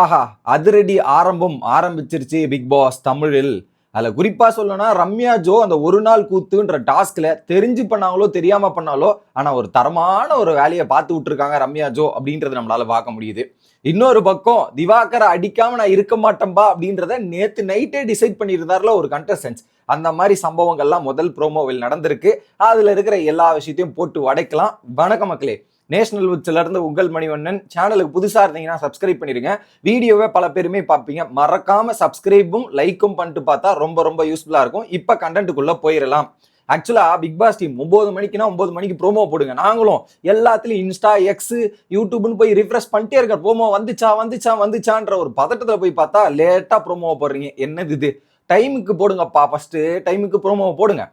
ஆஹா அதிரடி ஆரம்பம் ஆரம்பிச்சிருச்சு பிக் பாஸ் தமிழில். அதில் குறிப்பாக சொல்லணும்னா ரம்யா ஜோ அந்த ஒரு நாள் கூத்துன்ற டாஸ்கில் தெரிஞ்சு பண்ணாங்களோ தெரியாமல் பண்ணாலோ ஆனால் ஒரு தரமான ஒரு வேலையை பார்த்து விட்டுருக்காங்க ரம்யா ஜோ அப்படின்றது நம்மளால பார்க்க முடியுது. இன்னொரு பக்கம் திவாகரை அடிக்காமல் நான் இருக்க மாட்டேன்பா அப்படின்றத நேற்று நைட்டே டிசைட் பண்ணியிருந்தார்ல ஒரு கண்டஸ்டன்ஸ் அந்த மாதிரி சம்பவங்கள்லாம் முதல் ப்ரோமோவில் நடந்திருக்கு. அதில் இருக்கிற எல்லா விஷயத்தையும் போட்டு உடைக்கலாம். வணக்கம் மக்களே. நேஷனல் உச்சில உங்கள் மணிவண்ணன். சேனலுக்கு புதுசாக இருந்தீங்கன்னா சப்ஸ்கிரைப் பண்ணிடுங்க. வீடியோவை பல பேருமே பார்ப்பீங்க. மறக்காமல் சப்ஸ்கிரைபும் லைக்கும் பண்ணிட்டு பார்த்தா ரொம்ப ரொம்ப யூஸ்ஃபுல்லாக இருக்கும். இப்போ கண்டென்ட்டுக்குள்ளே போயிடலாம் ஆக்சுவலாக பிக் பாஸ் டீம் ஒம்பது மணிக்குனா ஒம்பது மணிக்கு ப்ரோமோ போடுங்க. நாங்களும் எல்லாத்துலேயும் இன்ஸ்டா எக்ஸ் யூடியூப்னு போய் ரிஃப்ரெஷ் பண்ணிட்டே இருக்க ப்ரோமோ வந்துச்சா வந்துச்சா வந்துச்சான்ற ஒரு பதட்டத்தில் போய் பார்த்தா லேட்டாக ப்ரோமோ போடுறீங்க. என்னது இது? டைமுக்கு போடுங்கப்பா ஃபஸ்ட்டு டைமுக்கு ப்ரோமோ போடுங்க.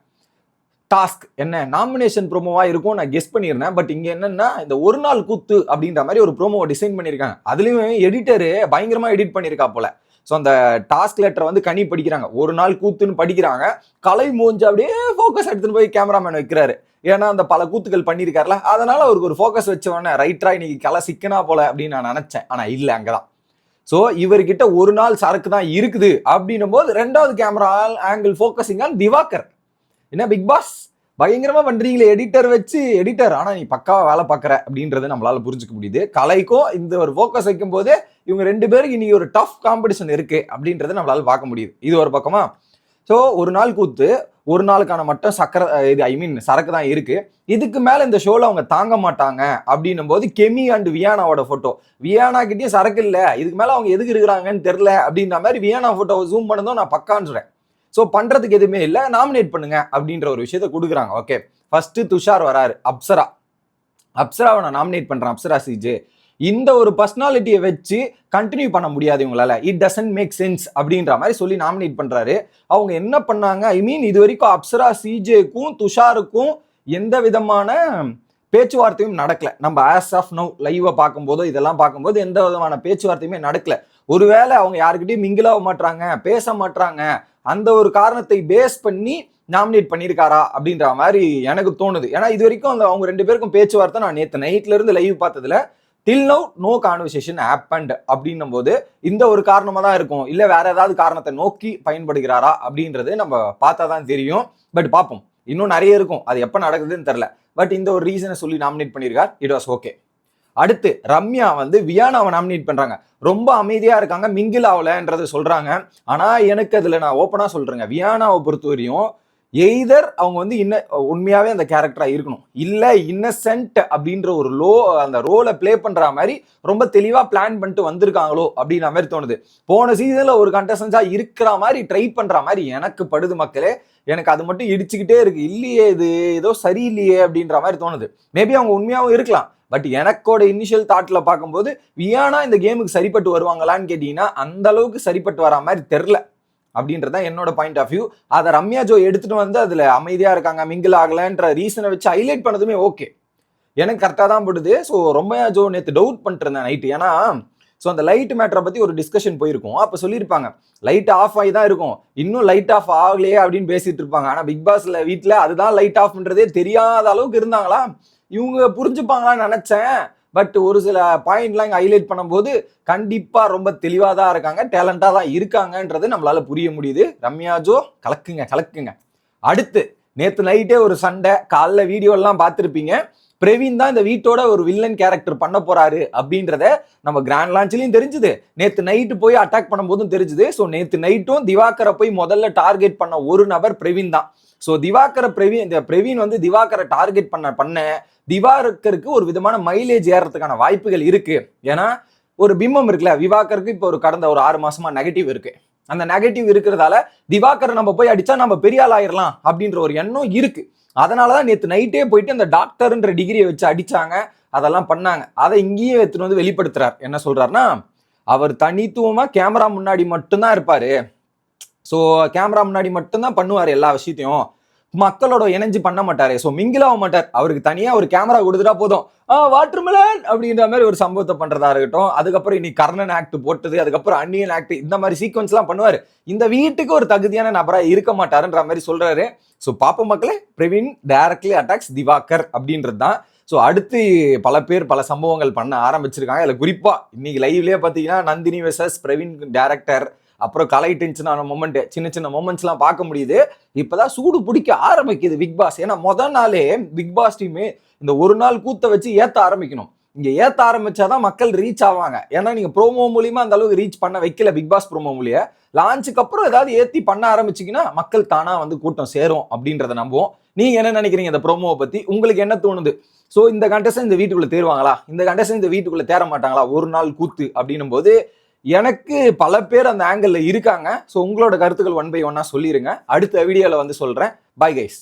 டாஸ்க் என்ன? நாமினேஷன் ப்ரோமோவாக இருக்கும் நான் கெஸ் பண்ணியிருந்தேன். பட் இங்கே என்னென்னா இந்த ஒரு நாள் கூத்து அப்படின்ற மாதிரி ஒரு ப்ரோமோவை டிசைன் பண்ணியிருக்காங்க. அதுலேயுமே எடிட்டரு பயங்கரமாக எடிட் பண்ணியிருக்கா போல. ஸோ அந்த டாஸ்க் லெட்டரை வந்து கனி படிக்கிறாங்க. ஒரு நாள் கூத்துன்னு படிக்கிறாங்க. கலை மூஞ்சு அப்படியே ஃபோக்கஸ் எடுத்துன்னு போய் கேமராமேன் வைக்கிறாரு. ஏன்னா அந்த பல கூத்துக்கள் பண்ணியிருக்காருல. அதனால அவருக்கு ஒரு ஃபோக்கஸ் வச்சவொடனே உடனே ரைட்டரா இன்னைக்கு கலை சிக்கனா போல அப்படின்னு நான் நினைச்சேன். ஆனால் இல்லை அங்கதான். ஸோ இவர்கிட்ட ஒரு நாள் சரக்கு தான் இருக்குது. அப்படின்னும் போது ரெண்டாவது camera angle focusing on Divakar. என்ன பிக் பாஸ் பயங்கரமா பண்றீங்களே எடிட்டர் வச்சு எடிட்டர் ஆனா நீ பக்காவா வேலை பார்க்குற அப்படின்றது நம்மளால புரிஞ்சுக்க முடியுது. கலைக்கும் இந்த ஒரு ஃபோக்கஸ் வைக்கும் போது இவங்க ரெண்டு பேருக்கு இனி ஒரு டஃப் காம்படிஷன் இருக்கு அப்படின்றத நம்மளால பார்க்க முடியுது. இது ஒரு பக்கமா? ஸோ ஒரு நாள் கூத்து ஒரு நாளுக்கான மட்டும் சக்கரை இது ஐ மீன் சரக்கு தான் இருக்கு. இதுக்கு மேல இந்த ஷோல அவங்க தாங்க மாட்டாங்க அப்படின்னும் போது கெமி அண்ட் வியானாவோட போட்டோ வியானா கிட்டயும் சரக்கு இல்ல. இதுக்கு மேல அவங்க எதுக்கு இருக்கிறாங்கன்னு தெரியல அப்படின்ற மாதிரி வியானா போட்டோவை ஜூம் பண்ணதும் நான் பக்கான்னு சொல்றேன். ஸோ பண்ணுறதுக்கு எதுவுமே இல்லை. நாமினேட் பண்ணுங்க அப்படின்ற ஒரு விஷயத்த கொடுக்குறாங்க. ஓகே ஃபர்ஸ்ட் துஷார் வராரு. அப்சரா. அப்சராவை நான் நாமினேட் பண்ணுறேன் அப்சரா சிஜே இந்த ஒரு பர்சனாலிட்டியை வச்சு கண்டினியூ பண்ண முடியாது இவங்களால. இட் டசன்ட் மேக் சென்ஸ் அப்படின்ற மாதிரி சொல்லி நாமினேட் பண்ணுறாரு அவங்க என்ன பண்ணாங்க? ஐ மீன் இது வரைக்கும் அப்சரா சிஜேக்கும் துஷாருக்கும் எந்த விதமான பேச்சுவார்த்தையும் நடக்கல. நம்ம ஆஸ் ஆஃப் நவ் லைவை பார்க்கும்போதோ இதெல்லாம் பார்க்கும்போது எந்த விதமான பேச்சுவார்த்தையுமே நடக்கல. ஒருவேளை அவங்க யாருக்கிட்டையும் மிங்கிலாக மாட்றாங்க பேச மாட்டுறாங்க அந்த ஒரு காரணத்தை பேஸ் பண்ணி நாமினேட் பண்ணியிருக்காரா அப்படின்ற மாதிரி எனக்கு தோணுது. ஏன்னா இது வரைக்கும் அந்த அவங்க ரெண்டு பேருக்கும் பேச்சுவார்த்தை நான் நேற்று நைட்ல இருந்து லைவ் பார்த்ததுல till now no conversation happened அப்படின்னும் போது இந்த ஒரு காரணமாக தான் இருக்கும். இல்லை வேற ஏதாவது காரணத்தை நோக்கி பயன்படுகிறாரா அப்படின்றது நம்ம பார்த்தா தான் தெரியும். பட் பார்ப்போம். இன்னும் நிறைய இருக்கும். அது எப்போ நடக்குதுன்னு தெரில பட் இந்த ஒரு ரீசனை சொல்லி நாமினேட் பண்ணியிருக்கார். இட் வாஸ் ஓகே அடுத்து ரம்யா வந்து வியானாவை நாமினேட் பண்றாங்க. ரொம்ப அமைதியா இருக்காங்க. மிங்கில் ஆகலன்றது சொல்றாங்க. ஆனா எனக்கு அதுல நான் ஓப்பனா சொல்றேங்க. வியானாவை பொறுத்த வரையும் எய்தர் அவங்க வந்து இன்ன உண்மையாவே அந்த கேரக்டரா இருக்கணும். இல்ல இன்னசென்ட் அப்படின்ற ஒரு லோ அந்த ரோலை ப்ளே பண்ற மாதிரி ரொம்ப தெளிவா பிளான் பண்ணிட்டு வந்திருக்காங்களோ அப்படின்ற மாதிரி தோணுது. போன சீசன்ல ஒரு கண்டஸ்டன்ஸா இருக்கிற மாதிரி ட்ரை பண்ற மாதிரி எனக்கு படுது மக்களே. எனக்கு அது மட்டும் இடிச்சுக்கிட்டே இருக்கு. இல்லையே இது ஏதோ சரியில்லையே அப்படின்ற மாதிரி தோணுது. மேபி அவங்க உண்மையாகவும் இருக்கலாம். பட் எனக்கோட இனிஷியல் தாட்ல பார்க்கும்போது வியானா இந்த கேமுக்கு சரிப்பட்டு வருவாங்களான்னு கேட்டீங்கன்னா அந்த அளவுக்கு சரிப்பட்டு வரா மாதிரி தெரில அப்படின்றது தான் என்னோட பாயிண்ட் ஆஃப் வியூ அதை ரம்யா ஜோ எடுத்துட்டு வந்து அதில் அமைதியாக இருக்காங்க மிங்கிள் ஆகலன்ற ரீசனை வச்சு ஹைலைட் பண்ணதுமே ஓகே எனக்கு கரெக்டாக தான் போடுது. ஸோ ரம்யா ஜோ நேற்று டவுட் பண்ணிட்டு இருந்தேன் நைட்டு ஏன்னா ஸோ அந்த லைட் மேட்டரை பற்றி ஒரு டிஸ்கஷன் போயிருக்கும். அப்போ சொல்லியிருப்பாங்க லைட் ஆஃப் ஆகி தான் இருக்கும். இன்னும் லைட் ஆஃப் ஆகலையே அப்படின்னு பேசிட்டு இருப்பாங்க. ஆனால் பிக் பாஸில் வீட்டில் அதுதான் லைட் ஆஃப்ன்றதே தெரியாத அளவுக்கு இருந்தாங்களா? இவங்க புரிஞ்சுப்பாங்களான்னு நினைச்சேன். பட் ஒரு சில பாயிண்ட்லாம் இங்கே ஹைலைட் பண்ணும்போது கண்டிப்பாக ரொம்ப தெளிவாக தான் இருக்காங்க. டேலண்டாக தான் இருக்காங்கன்றது நம்மளால் புரிய முடியுது. ரம்யாஜோ கலக்குங்க கலக்குங்க. அடுத்து நேற்று நைட்டே ஒரு சண்டை. காலைல வீடியோலாம் பார்த்துருப்பீங்க. பிரவீன் தான் இந்த வீட்டோட ஒரு வில்லன் கேரக்டர் பண்ண போறாரு அப்படின்றத நம்ம கிராண்ட் லான்ச்லயும் தெரிஞ்சுது. நேத்து நைட்டு போய் அட்டாக் பண்ணும்போதும் தெரிஞ்சுது. ஸோ நேத்து நைட்டும் திவாகரை போய் முதல்ல டார்கெட் பண்ண ஒரு நபர் பிரவீன் தான். ஸோ திவாகரை பிரவீன் இந்த பிரவீன் வந்து திவாகரை டார்கெட் பண்ண பண்ண திவாகருக்கு ஒரு விதமான மைலேஜ் ஏறதுக்கான வாய்ப்புகள் இருக்கு. ஏன்னா ஒரு பிம்பம் இருக்குல்ல விவாகருக்கு இப்போ ஒரு கடந்த ஒரு ஆறு மாசமா நெகட்டிவ் இருக்கு. அந்த நெகட்டிவ் இருக்கிறதால திவாகரை நம்ம போய் அடிச்சா நம்ம பெரிய ஆள் ஆயிரலாம் அப்படின்ற ஒரு எண்ணம் இருக்கு. அதனாலதான் நேற்று நைட்டே போயிட்டு அந்த டாக்டர்ன்ற டிகிரியை வச்சு அடிச்சாங்க. அதெல்லாம் பண்ணாங்க. அதை இங்கேயே எடுத்துகிட்டு வந்து வெளிப்படுத்துறார். என்ன சொல்கிறாருன்னா அவர் தனித்துவமாக கேமரா முன்னாடி மட்டும்தான் இருப்பார். ஸோ கேமரா முன்னாடி மட்டும்தான் பண்ணுவார் எல்லா விஷயத்தையும். மக்களோட இணைஞ்சு பண்ண மாட்டாரு. ஸோ மிங்கிலாக மாட்டார். அவருக்கு தனியாக ஒரு கேமரா கொடுத்துட்டா போதும். ஆ வாட்டர்மெலன் அப்படின்ற மாதிரி ஒரு சம்பவத்தை பண்ணுறதா இருக்கட்டும். அதுக்கப்புறம் இன்னைக்கு கர்ணன் ஆக்ட் போட்டது அதுக்கப்புறம் அன்னியன் ஆக்ட் இந்த மாதிரி சீக்வன்ஸ்லாம் பண்ணுவார். இந்த வீட்டுக்கு ஒரு தகுதியான நபராக இருக்க மாட்டாருன்ற மாதிரி சொல்கிறாரு ஸோ பாப்ப மக்களே பிரவீன் டைரக்ட்லி அட்டாக்ஸ் திவாகர் அப்படின்றது தான். ஸோ அடுத்து பல பேர் பல சம்பவங்கள் பண்ண ஆரம்பிச்சிருக்காங்க. அதில் குறிப்பாக இன்னைக்கு லைவ்லேயே பார்த்தீங்கன்னா நந்தினி வெசஸ் பிரவீன் டேரக்டர் அப்புறம் கலை டென்ஷனான மொமெண்ட் சின்ன சின்ன மூமெண்ட்ஸ்லாம் பார்க்க முடியுது. இப்போதான் சூடு பிடிக்க ஆரம்பிக்குது பிக் பாஸ் ஏன்னா முத நாளே பிக் பாஸ் டீமு இந்த ஒரு நாள் கூத்த வச்சு ஏற்ற ஆரம்பிக்கணும். இங்கே ஏற்ற ஆரம்பிச்சாதான் மக்கள் ரீச் ஆவாங்க. ஏன்னா நீங்க ப்ரோமோ மூலியமா அந்த அளவுக்கு ரீச் பண்ண வைக்கல பிக் பாஸ் ப்ரோமோ மூலிய. லான்ச்சுக்கு அப்புறம் ஏதாவது ஏற்றி பண்ண ஆரம்பிச்சிங்கன்னா மக்கள் தானா வந்து கூட்டம் சேரும் அப்படின்றத நம்புவோம். நீங்க என்ன நினைக்கிறீங்க இந்த ப்ரோமோவை பத்தி? உங்களுக்கு என்ன தோணுது? ஸோ இந்த கண்டஸ்டன் இந்த வீட்டுக்குள்ள தேருவாங்களா இந்த கண்டஸ்டன் இந்த வீட்டுக்குள்ள தேர மாட்டாங்களா? ஒரு நாள் கூத்து அப்படின்னும் போது எனக்கு பல பேர் அந்த ஆங்கிள் இருக்காங்க. ஸோ உங்களோட கருத்துக்கள் ஒன் பை ஒன்னா சொல்லிருங்க. அடுத்த வீடியோவில் வந்து சொல்றேன். Bye guys